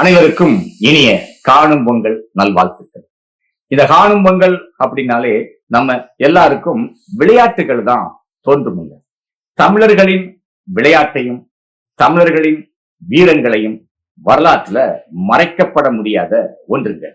அனைவருக்கும் இனிய காணும் பொங்கல் நல்வாழ்த்துக்கள். இந்த காணும் பொங்கல் அப்படின்னாலே நம்ம எல்லாருக்கும் விளையாட்டுகள் தான் தோன்றுமுங்க. தமிழர்களின் விளையாட்டையும் தமிழர்களின் வீரங்களையும் வரலாற்றுல மறைக்கப்பட முடியாத ஒன்றுங்க.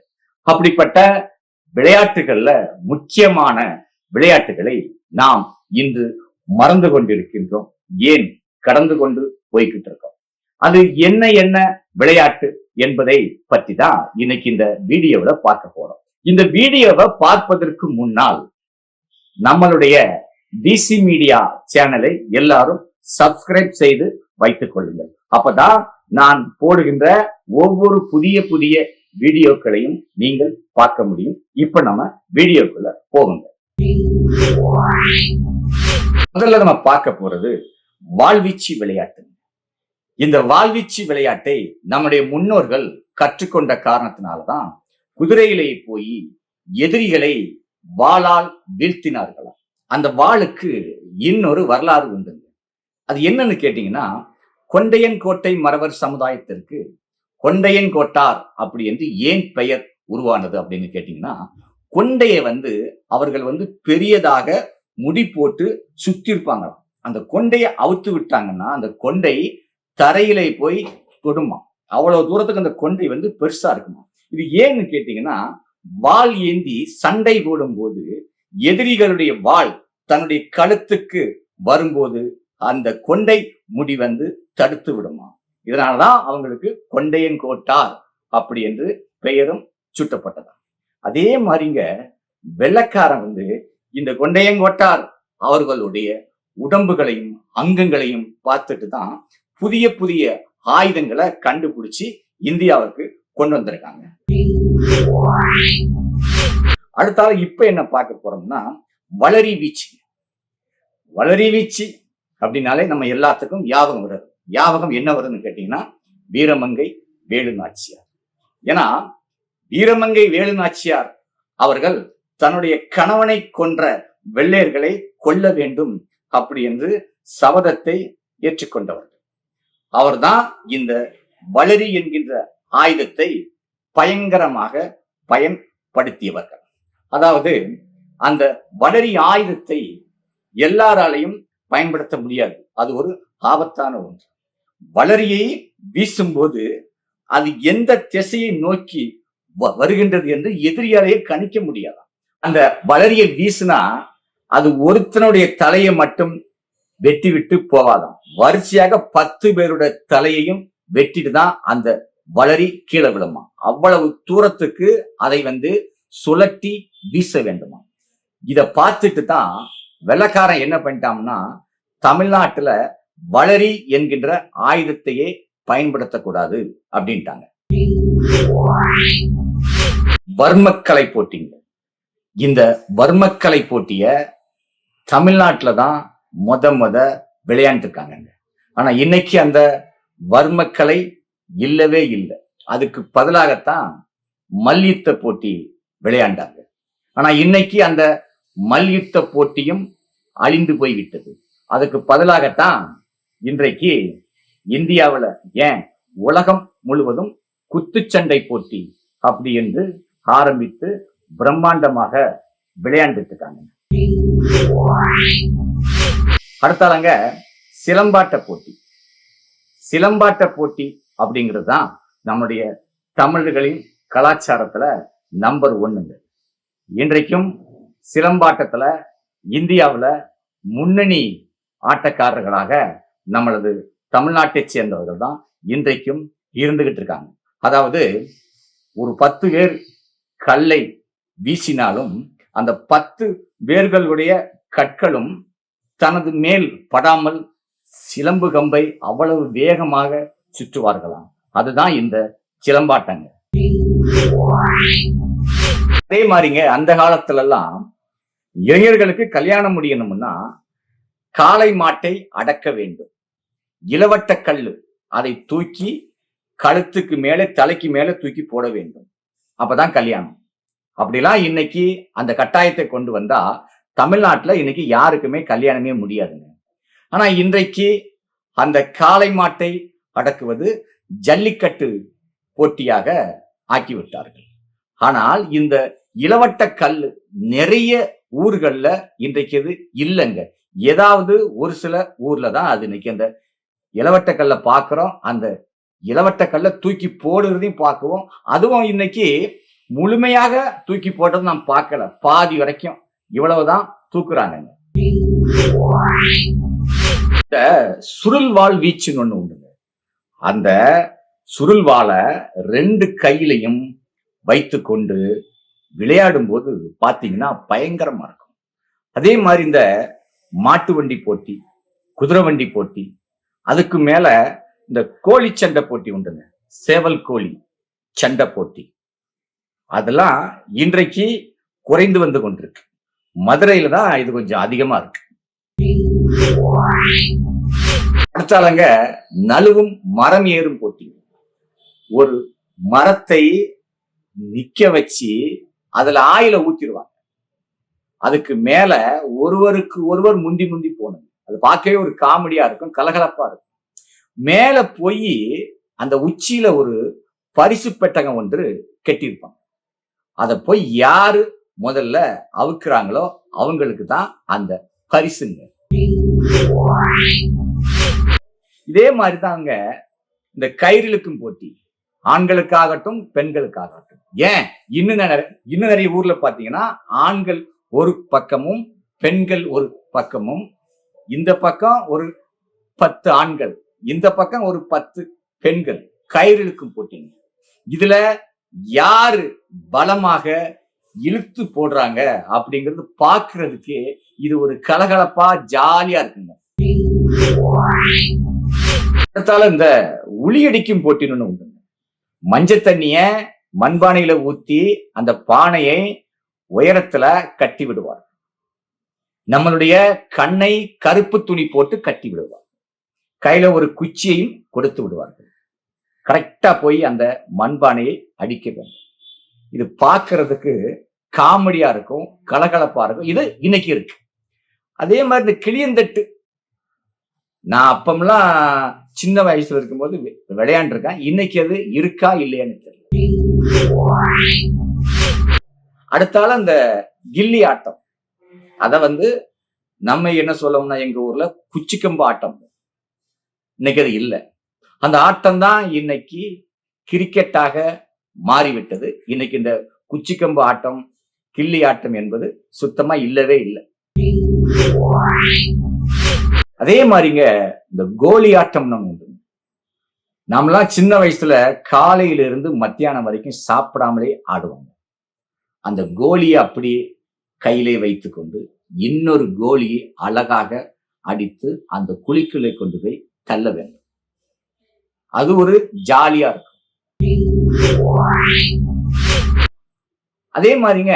அப்படிப்பட்ட விளையாட்டுகள்ல முக்கியமான விளையாட்டுகளை நாம் இன்று மறந்து கொண்டிருக்கின்றோம். ஏன்? கடந்து கொண்டு போய்கிட்டு இருக்கோம். அது என்ன என்ன விளையாட்டு என்பதை பற்றி தான் இன்னைக்கு இந்த வீடியோவில் பார்க்க போறோம். இந்த வீடியோவை பார்ப்பதற்கு முன்னால் நம்மளுடைய டிசி மீடியா சேனலை எல்லாரும் சப்ஸ்கிரைப் செய்து வைத்துக் கொள்ளுங்கள். அப்பதான் நான் போடுகின்ற ஒவ்வொரு புதிய புதிய வீடியோக்களையும் நீங்கள் பார்க்க முடியும். இப்ப நம்ம வீடியோக்குள்ள போகுங்க முதல்ல நம்ம பார்க்க போறது வாழ்வீச்சு விளையாட்டு. இந்த வாழ்வீச்சு விளையாட்டை நம்முடைய முன்னோர்கள் கற்றுக்கொண்ட காரணத்தினாலதான் குதிரையிலே போய் எதிரிகளை வாளால் வீழ்த்தினார்களாம். அந்த வாளுக்கு இன்னொரு வரலாறு உண்டுங்க. அது என்னன்னு கேட்டீங்கன்னா கொண்டையன் கோட்டை மறவர் சமுதாயத்திற்கு கொண்டையன் கோட்டார் அப்படி என்று ஏன் பெயர் உருவானது அப்படின்னு கேட்டீங்கன்னா கொண்டையை வந்து அவர்கள் வந்து பெரியதாக முடி போட்டு சுத்தி இருப்பாங்க அந்த கொண்டையை அவுத்து விட்டாங்கன்னா அந்த கொண்டை தரையிலே போய் தொடுமா அவ்வளவு தூரத்துக்கு அந்த கொண்டை வந்து பெருசா இருக்குமா இது ஏன்னு கேட்டீங்கன்னா வாள் ஏந்தி சண்டை போடும் போது எதிரிகளுடைய வாள் தன்னுடைய கழுத்துக்கு வரும்போது அந்த கொண்டை முடி வந்து தடுத்து விடுமா இதனாலதான் அவங்களுக்கு கொண்டையன் கோட்டார் அப்படி என்று பெயரும் சுட்டப்பட்டதா அதே மாதிரிங்க வெள்ளக்காரன் வந்து இந்த கொண்டையங்கோட்டார் அவர்களுடைய உடம்புகளையும் அங்கங்களையும் பார்த்துட்டு தான் புதிய புதிய ஆயுதங்களை கண்டுபிடிச்சு இந்தியாவுக்கு கொண்டு வந்திருக்காங்க. அடுத்தால இப்ப என்ன பார்க்க போறோம்னா வளரி வீச்சு. வளரி வீச்சு அப்படின்னாலே நம்ம எல்லாத்துக்கும் ஞாபகம் வருது. ஞாபகம் என்ன வருதுன்னு கேட்டீங்கன்னா வீரமங்கை வேலு நாச்சியார் ஏன்னா வீரமங்கை வேலு நாச்சியார் அவர்கள் தன்னுடைய கணவனை கொன்ற வெள்ளையர்களை கொல்ல வேண்டும் அப்படி என்று சபதத்தை ஏற்றுக்கொண்டவர்கள். அவர்தான் இந்த வளரி என்கின்ற ஆயுதத்தை பயங்கரமாக பயன்படுத்தியவர்கள். அதாவது அந்த வளரி ஆயுதத்தை எல்லாராலையும் பயன்படுத்த முடியாது. அது ஒரு ஆபத்தான ஒன்று. வளரியை வீசும்போது அது எந்த திசையை நோக்கி வ- வருகின்றது என்று எதிரியாலேயே கணிக்க முடியாது அந்த வளரியை வீசினா அது ஒருத்தனுடைய தலையை மட்டும் வெட்டி விட்டு போவாதாம் வரிசையாக பத்து பேருடைய தலையையும் வெட்டிட்டு தான் அந்த வளரி கீழே விழுமா அவ்வளவு தூரத்துக்கு அதை வந்து சுழட்டி வீச வேண்டுமா இத பார்த்துட்டு தான் வெள்ளக்காரன் என்ன பண்ணிட்டான்னா தமிழ்நாட்டுல வளரி என்கின்ற ஆயுதத்தையே பயன்படுத்தக்கூடாது அப்படின்ட்டாங்க. வர்மக்கலை போட்டிங்க. இந்த வர்மக்கலை போட்டிய தமிழ்நாட்டில் தான் முத முத விளையாண்டுருக்காங்க ஆனா இன்னைக்கு அந்த வர்மக்கலை இல்லவே இல்லை. அதுக்கு பதிலாகத்தான் மல்யுத்த போட்டி விளையாண்டாங்க. ஆனா இன்னைக்கு அந்த மல்யுத்த போட்டியும் அழிந்து போய்விட்டது. அதுக்கு பதிலாகத்தான் இன்றைக்கு இந்தியாவுல ஏன் உலகம் முழுவதும் குத்துச்சண்டை போட்டி அப்படி என்று ஆரம்பித்து பிரம்மாண்டமாக விளையாண்டுட்டு இருக்காங்க. அடுத்தாலங்க சிலம்பாட்ட போட்டி. சிலம்பாட்ட போட்டி அப்படிங்கிறது தான் நம்முடைய தமிழர்களின் கலாச்சாரத்துல நம்பர் ஒன்னுங்க இன்றைக்கும் சிலம்பாட்டத்துல இந்தியாவுல முன்னணி ஆட்டக்காரர்களாக நம்மளது தமிழ்நாட்டை சேர்ந்தவர்கள் தான் இன்றைக்கும் இருந்துகிட்டு இருக்காங்க. அதாவது ஒரு பத்து பேர் கல்லை வீசினாலும் அந்த பத்து பேர்களுடைய கற்களும் தனது மேல் படாமல் சிலம்பு கம்பை அவ்வளவு வேகமாக சுற்றுவார்களாம். அதுதான் இந்த சிலம்பாட்டங்க அதே மாதிரிங்க அந்த காலத்துல எல்லாம் இளைஞர்களுக்கு கல்யாணம் முடியணும்னா காளை மாட்டை அடக்க வேண்டும். இளவட்ட கல்லு அதை தூக்கி கழுத்துக்கு மேலே தலைக்கு மேலே தூக்கி போட வேண்டும். அப்பதான் கல்யாணம். அப்படிலாம் இன்னைக்கு அந்த கட்டாயத்தை கொண்டு வந்தா தமிழ்நாட்டில் இன்னைக்கு யாருக்குமே கல்யாணமே முடியாதுங்க. ஆனால் இன்றைக்கு அந்த காளை மாட்டை அடக்குவது ஜல்லிக்கட்டு போட்டியாக ஆக்கிவிட்டார்கள். ஆனால் இந்த இளவட்ட கல் நிறைய ஊர்களில் இன்றைக்கு இது இல்லைங்க. ஏதாவது ஒரு சில ஊர்ல தான் அது இன்னைக்கு அந்த இளவட்ட கல்லை பார்க்குறோம் அந்த இளவட்ட கல்லை தூக்கி போடுறதையும் பார்க்குவோம். அதுவும் இன்னைக்கு முழுமையாக தூக்கி போட்டது நான் பார்க்கல. பாதி வரைக்கும். இவ்வளவுதான் தூக்குறாங்க இந்த சுருள்வாள் வீச்சுன்னு ஒண்ணு உண்டுங்க. அந்த சுருள்வாளை ரெண்டு கையிலையும் வைத்து கொண்டு விளையாடும் போது பார்த்தீங்கன்னா பயங்கரமா இருக்கும். அதே மாதிரி இந்த மாட்டு வண்டி போட்டி குதிரை வண்டி போட்டி அதுக்கு மேல இந்த கோழி சண்டை போட்டி உண்டுங்க. சேவல் கோழி சண்டை போட்டி. அதெல்லாம் இன்றைக்கு குறைந்து வந்து கொண்டிருக்கு. மதுரையில தான் இது கொஞ்சம் அதிகமா இருக்கு. அடுத்தாலங்க நழுவும் மரம் ஏறும் போட்டி. ஒரு மரத்தை நிக்க வச்சு அதுல ஆயில ஊத்திடுவாங்க. அதுக்கு மேல ஒருவருக்கு ஒருவர் முந்தி முந்தி போகணும் அது பார்க்கவே ஒரு காமெடியா இருக்கும் கலகலப்பா இருக்கும். மேல போய் அந்த உச்சியில ஒரு பரிசு பெட்டகம் ஒன்று கட்டியிருப்பாங்க. அதை போய் யாரு முதல்ல அவுக்குறாங்களோ அவங்களுக்கு தான் அந்த பரிசுங்க. இதே மாதிரி தாங்க இந்த கயிறிழுக்கும் போட்டி. ஆண்களுக்காகட்டும் பெண்களுக்காகட்டும். ஏன்? இன்னும் நிறைய இன்னும் நிறைய ஊர்ல பாத்தீங்கன்னா ஆண்கள் ஒரு பக்கமும் பெண்கள் ஒரு பக்கமும். இந்த பக்கம் ஒரு பத்து ஆண்கள் இந்த பக்கம் ஒரு பத்து பெண்கள். கயிறு இழுக்கும் போட்டிங்க. இதுல யாரு பலமாக இழுத்து போடுறாங்க அப்படிங்கிறது பாக்குறதுக்கு இது ஒரு கலகலப்பா ஜாலியா இருக்குங்க. அடுத்தால இந்த உளியடிக்கும் போட்டின்னு உண்டு மஞ்ச தண்ணிய மண்பானையில ஊத்தி அந்த பானையை உயரத்துல கட்டி விடுவார். நம்மளுடைய கண்ணை கருப்பு துணி போட்டு கட்டி விடுவார். கையில ஒரு குச்சியையும் கொடுத்து விடுவார்கள். கரெக்டா போய் அந்த மண்பானையை அடிக்க வேண்டும். இது பார்க்கறதுக்கு காமெடியா இருக்கும் கலகலப்பா இருக்கும். இது இன்னைக்கு இருக்கு. அதே மாதிரி இந்த கிளியந்தட்டு நான் அப்பம்லாம் சின்ன வயசுல இருக்கும்போது விளையாண்டுருக்கேன். இன்னைக்கு அது இருக்கா இல்லையான்னு தெரியல. அடுத்தால அந்த கில்லி ஆட்டம். அத வந்து நம்ம என்ன சொல்லணும்னா எங்க ஊர்ல குச்சிக்கம்பு ஆட்டம். இன்னைக்கு அது இல்லை. அந்த ஆட்டம் தான் இன்னைக்கு கிரிக்கெட்டாக மாறிவிட்டது. இன்னைக்கு இந்த குச்சிக்கம்பு ஆட்டம் கிள்ளி ஆட்டம் என்பது சுத்தமா இல்லவே இல்லை. அதே மாதிரிங்க இந்த கோலி ஆட்டம் நம்ம உண்டு. நம்மளாம் சின்ன வயசுல காலையில இருந்து மத்தியானம் வரைக்கும் சாப்பிடாமலே ஆடுவாங்க. அந்த கோலியை அப்படியே கையிலே வைத்துக்கொண்டு இன்னொரு கோலியை அழகாக அடித்து அந்த குழிக்குள்ளே கொண்டு போய் தள்ள வேண்டும். அது ஒரு ஜாலியா இருக்கும். அதே மாதிரிங்க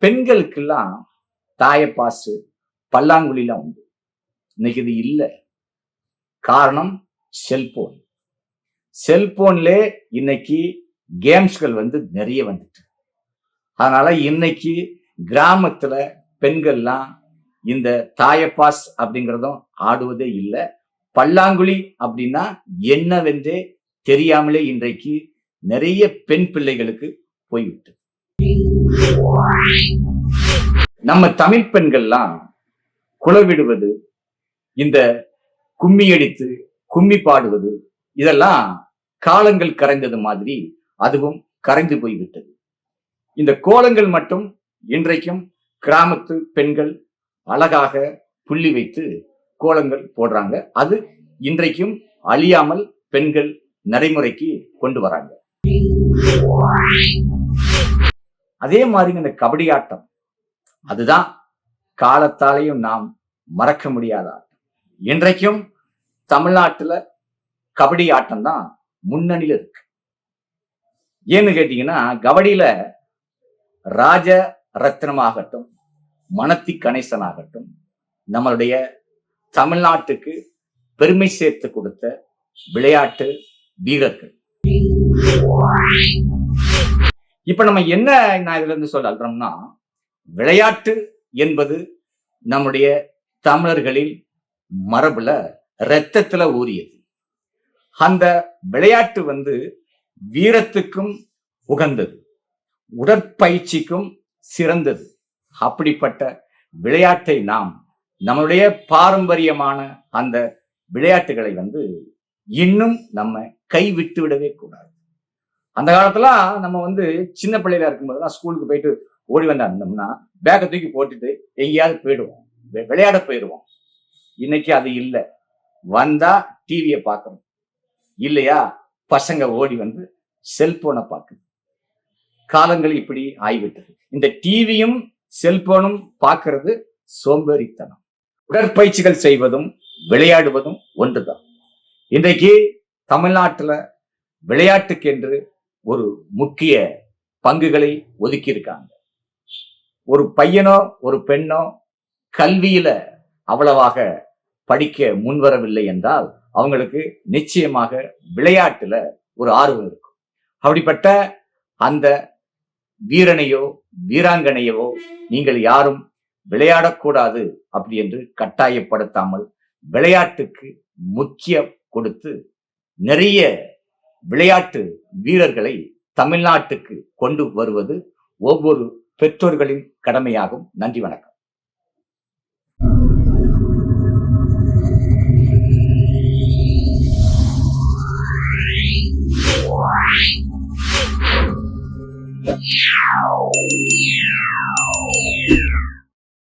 பெண்களுக்கெல்லாம் தாயப்பாசு பல்லாங்குழிலாம் உண்டு. இன்னைக்கு இது இல்லை. காரணம் செல்போன். செல்போன்ல இன்னைக்கு கேம்ஸ்கள் வந்து நிறைய வந்துட்டு. அதனால இன்னைக்கு கிராமத்துல பெண்கள்லாம் இந்த தாயப்பாஸ் அப்படிங்கிறதும் ஆடுவதே இல்லை. பல்லாங்குழி அப்படின்னா என்னவென்றே தெரியாமலே இன்றைக்கு நிறைய பெண் பிள்ளைகளுக்கு போய்விட்டது. நம்ம தமிழ் பெண்கள்லாம் குளவிடுவது இந்த கும்மி அடித்து கும்மி பாடுவது இதெல்லாம் காலங்கள் கரைந்தது மாதிரி அதுவும் கரைந்து போய்விட்டது. இந்த கோலங்கள் மட்டும் இன்றைக்கும் கிராமத்து பெண்கள் அழகாக புள்ளி வைத்து கோலங்கள் போடுறாங்க. அது இன்றைக்கும் அழியாமல் பெண்கள் நடைமுறைக்கு கொண்டு வராங்க. அதே மாதிரி இந்த கபடி ஆட்டம். அதுதான் காலத்தாலையும் நாம் மறக்க முடியாத ஆட்டம். இன்றைக்கும் தமிழ்நாட்டுல கபடி ஆட்டம் தான் முன்னணியில இருக்கு. ஏன்னு கேட்டீங்கன்னா கபடியில ராஜ ரத்னமாகட்டும் மணத்தி கணேசன் ஆகட்டும் நம்மளுடைய தமிழ்நாட்டுக்கு பெருமை சேர்த்து கொடுத்த விளையாட்டு வீரர்கள். இப்ப நம்ம என்ன நான் இதுல இருந்து சொல்றோம்னா விளையாட்டு என்பது நம்முடைய தமிழர்களின் மரபுல ரத்தத்துல ஊறியது. அந்த விளையாட்டு வந்து வீரத்துக்கும் உகந்தது. உடற்பயிற்சிக்கும் சிறந்தது. அப்படிப்பட்ட விளையாட்டை நாம் நம்மளுடைய பாரம்பரியமான அந்த விளையாட்டுகளை வந்து இன்னும் நம்ம கைவிட்டு விடவே கூடாது. அந்த காலத்துல நம்ம வந்து சின்ன பிள்ளையில இருக்கும்போதெல்லாம் ஸ்கூலுக்கு போயிட்டு ஓடி வந்தாருந்தோம்னா பேக்கை தூக்கி போட்டுட்டு எங்கேயாவது போயிடுவோம். விளையாட போயிடுவோம். இன்னைக்கு அது இல்லை. வந்தா டிவியை பார்க்கணும் இல்லையா? பசங்க ஓடி வந்து செல்போனை பார்க்கணும் காலங்கள் இப்படி ஆகிவிட்டது இந்த டிவியும் செல்போனும் பார்க்கறது சோம்பேறித்தனம். உடற்பயிற்சிகள் செய்வதும் விளையாடுவதும் ஒன்றுதான். இன்றைக்கு தமிழ்நாட்டில் விளையாட்டுக்கென்று ஒரு முக்கிய பங்குகளை ஒதுக்கியிருக்காங்க. ஒரு பையனோ ஒரு பெண்ணோ கல்வியில அவ்வளவாக படிக்க முன்வரவில்லை என்றால் அவங்களுக்கு நிச்சயமாக விளையாட்டுல ஒரு ஆர்வம் இருக்கும். அப்படிப்பட்ட அந்த வீரனையோ வீராங்கனையவோ நீங்கள் யாரும் விளையாடக்கூடாது அப்படி என்று கட்டாயப்படுத்தாமல் விளையாட்டுக்கு முக்கியம் கொடுத்து நிறைய விளையாட்டு வீரர்களை தமிழ்நாட்டுக்கு கொண்டு வருவது ஒவ்வொரு பெற்றோர்களின் கடமையாகும் நன்றி வணக்கம் Meow.